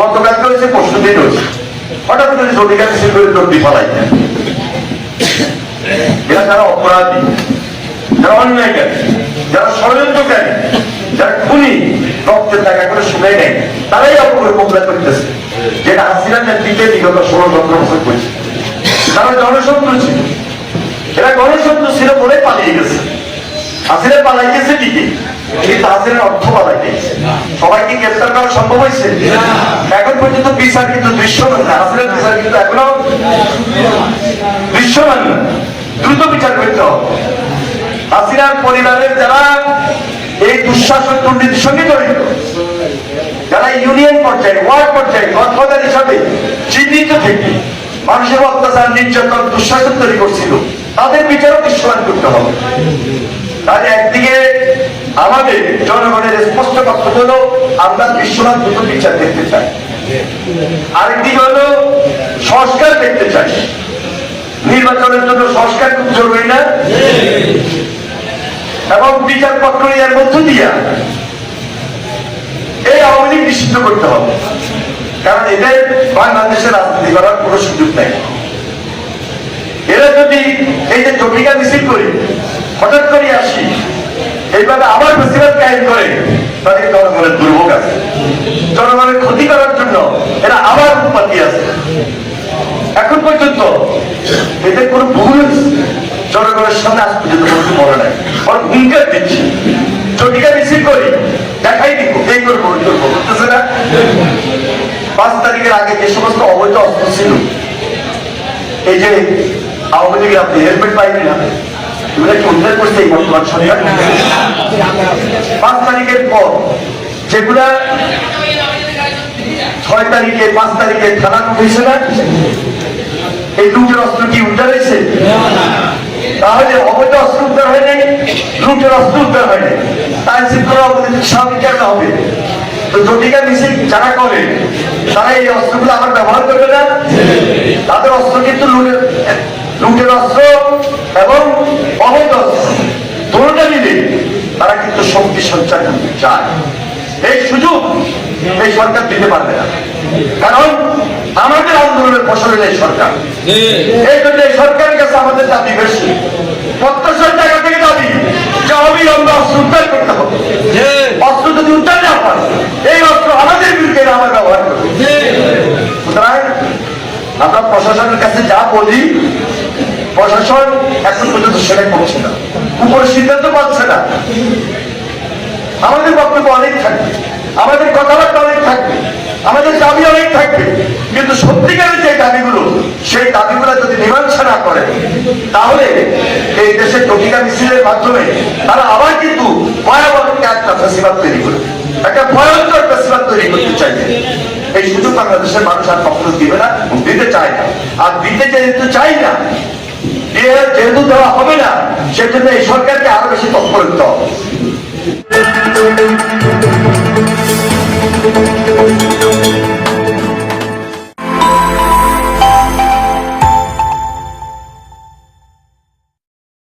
গতকালকে হয়েছে পরশু দিন হয়েছে হঠাৎ করে জটিকা মিছিল করে দণ্ডি ফলাই এরা যারা অপরাধী, যারা অন্যায়কারী যারা ষড়যন্ত্রকারী, যারা খুনি, রক্তের টাকা করে শুনে নেয় তারাই অপরে মোকাবিলা করতেছে। যেটা হাসিনার নেতৃত্বে বিগত ষোলো সতেরো বছর করছে তারা জনশত্রু ছিল। এরা গণশত্রু ছিল বলে পালিয়ে গেছে। হাসিনা পালাই গেছে ঠিকই, কিন্তু হাসিনার অর্থ পালাই গেছে সবাইকে গ্রেফতার করা সম্ভব হয়েছে? পর্যন্ত বিচার কিন্তু দৃশ্যমান না। হাসিনার বিচার কিন্তু এখনও দৃশ্যমান। দ্রুত বিচার করতে হবে। হাসিনার পরিবারের যারা এই দুঃশাসন দুর্নীতির সঙ্গে জড়িত, যারা ইউনিয়ন পর্যায়ে, ওয়ার্ড পর্যায়ে গঠনের হিসাবে চিহ্নিত থেকে মানুষের অত্যাচার, নির্যাতন, দুঃশাসন তৈরি করছিল, তাদের বিচারও দৃশ্যমান করতে হবে। তাহলে একদিকে আমাদের জনগণের স্পষ্ট বক্তব্য হলো, আমরা বিশ্বনাথ দ্রুত বিচার দেখতে চাই। আরেকদিকে হলো সংস্কার দেখতে চাই। নির্বাচনের জন্য সংস্কার খুব জরুরি না? এবং বিচার প্রক্রিয়ার মধ্য দিয়া এই আওয়ামী লীগ নিষিদ্ধ করতে হবে। কারণ এদের বাংলাদেশের রাজনীতি করার কোনো সুযোগ নেই। এরা যদি এই যে জটিকা মিছিল করে, হঠাৎ করে আসি, এইভাবে আবার বেশিরভাগ কায়েম করে, তাদের জনগণের দুর্ভোগ আছে জনগণের ক্ষতি করার জন্য এরা আবার উৎপত্তি আছে এখন পর্যন্ত এদের কোনো ভুল জনগণের সামনে আজ পর্যন্ত কোনো মনে নাই। বরং হুঙ্কার দিচ্ছি। জটিকা মিছিল করি, দেখাই দিব, এই করব, ওই করব, বুঝতেছে না? পাঁচ তারিখের আগে যে সমস্ত অবৈধ অস্ত্র ছিল, এই যে আওয়ামী লীগের আপনি হেলমেট পাইনি না এগুলো কি উদ্ধার করছে এই বর্তমান সরকার? পাঁচ তারিখের পর যেগুলা ছয় তারিখে, পাঁচ তারিখে থানা এই লুটের অস্ত্র কি উদ্ধার হয়েছে? তাহলে অবৈধ অস্ত্র উদ্ধার হয় নাই? অস্ত্র উদ্ধার হয় নাই। তাই শৃঙ্খলা স্বাভাবিক কেন হবে? জটিকা মিছিল যারা করে, তারা এই আবার ব্যবহার করবে না? তাদের অস্ত্র কিন্তু লুটের অস্ত্র এবং অবৈধ অস্ত্র। মিলে তারা কিন্তু শক্তি সঞ্চার করতে চায়। এই সুযোগ এই সরকার দিতে পারবে না। কারণ আমাদের আন্দোলনের ফসলের এই সরকার। এই জন্য সরকারের কাছে আমাদের দাবি বেশি। প্রত্যাশার জায়গা থেকে দাবি যে অবিলম্বে অস্ত্র উদ্ধার করতে হবে। অস্ত্র যদি উদ্ধার না পারে এই অস্ত্র আমাদের বিরুদ্ধে এরা ব্যবহার করবে। সুতরাং আমরা প্রশাসনের কাছে যা বলি প্রশাসন এখন পর্যন্ত সেটা করছে না। উপরে সিদ্ধান্ত পাচ্ছে না। আমাদের বক্তব্য অনেক থাকবে। আমাদের কথাবার্তা আমাদের দাবি অনেক থাকবে, কিন্তু সত্যিকারের যে দাবিগুলো, সেই দাবিগুলো যদি মীমাংসা না করে, তাহলে এই দেশের টকিকা মিছিলের মাধ্যমে তারা আবার কিন্তু ভয়াবহ একটা ফেসিবাদ তৈরি করবে, একটা ভয়ঙ্কর ফেসিবাদ তৈরি করতে চাইবে। এই সুযোগ বাংলাদেশের মানুষ আর কখনো দিবে না দিতে চায় না। আর দিতে যেহেতু চাই না যেহেতু দেওয়া হবে না, সেজন্য এই সরকারকে আরও বেশি তৎপর হতে